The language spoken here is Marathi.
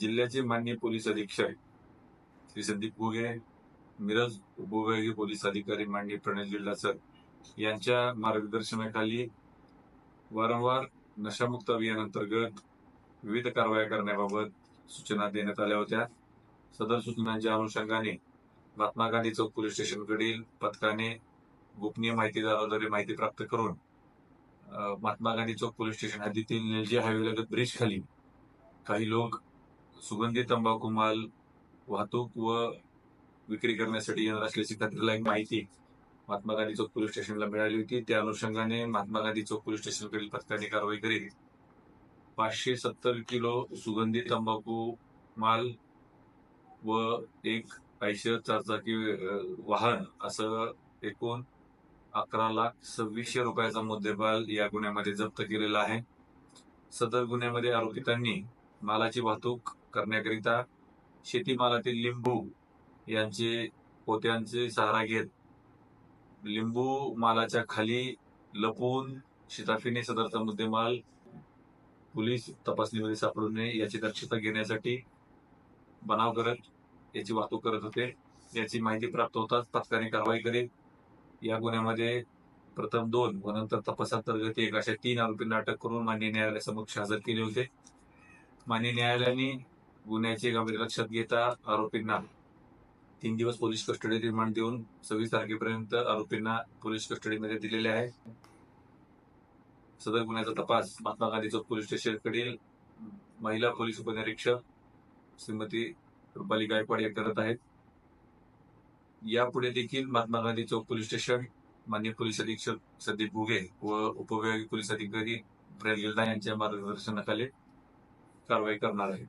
जिल्ह्याचे मान्य पोलीस अधीक्षक श्री संदीप घुगे मिरज उपविभागीय पोलीस अधिकारी माननीय प्रणय जिल्हा सर यांच्या मार्गदर्शनाखाली वारंवार नशामुक्त अभियानांतर्गत विविध कारवाया करण्याबाबत सूचना देण्यात आल्या होत्या. सदर सूचनांच्या अनुषंगाने महात्मा गांधी चौक पोलीस स्टेशनकडील पथकाने गोपनीय माहितीदाराद्वारे माहिती प्राप्त करून महात्मा गांधी चौक पोलीस स्टेशन हद्दीतील निलजी हायवे लगत ब्रिज खाली काही लोक सुगंधी तंबाखू माल वाहतूक व विक्री करण्यासाठी येणार असल्याची खात्रीलायक माहिती. महात्मा गांधी चौक पोलीस स्टेशनला मिळाली होती. त्या अनुषंगाने महात्मा गांधी चौक पोलीस स्टेशनकडील पथकाने कारवाई करीत पाचशे सत्तर किलो सुगंधी तंबाखू माल व एक ऐशर चारचाकी वाहन असं एकूण अकरा लाख सव्वीसशे रुपयाचा मुद्देमाल या गुन्ह्यामध्ये जप्त केलेला आहे. सदर गुन्ह्यामध्ये आरोपितांनी मालाची वाहतूक करण्याकरिता शेतीमालातील लिंबू यांचे पोत्यांचे सहारा घेत लिंबू मालाच्या खाली लपवून शिताफीने सदरचा मुद्देमाल पोलीस तपासणीमध्ये सापडू नये याची दक्षता घेण्यासाठी बनाव करत याची वाहतूक करत होते. याची माहिती प्राप्त होताच पथकाने कारवाई करीत या गुन्ह्यामध्ये प्रथम दोन व नंतर तपासांतर्गत एक अशा तीन आरोपींना अटक करून मान्य न्यायालयासमक्ष हजर केले होते. मान्य न्यायालयाने गुन्ह्याचे गंभीर लक्षात घेता आरोपींना तीन दिवस पोलीस कस्टडी रिमांड देऊन सव्वीस तारखेपर्यंत आरोपींना पोलीस कस्टडीमध्ये दिलेले आहे. सदर गुन्ह्याचा तपास महात्मा गांधी चौक पोलीस स्टेशनकडील महिला पोलीस उपनिरीक्षक श्रीमती रुपाली गायकवाड या करत आहेत. यापुढे देखील महात्मा गांधी चौक पोलीस स्टेशन मान्य पोलीस अधीक्षक संदीप घुगे व उपविभागीय पोलीस अधिकारी प्रेम गिल्दा यांच्या मार्गदर्शनाखाली कारवाई करणार आहे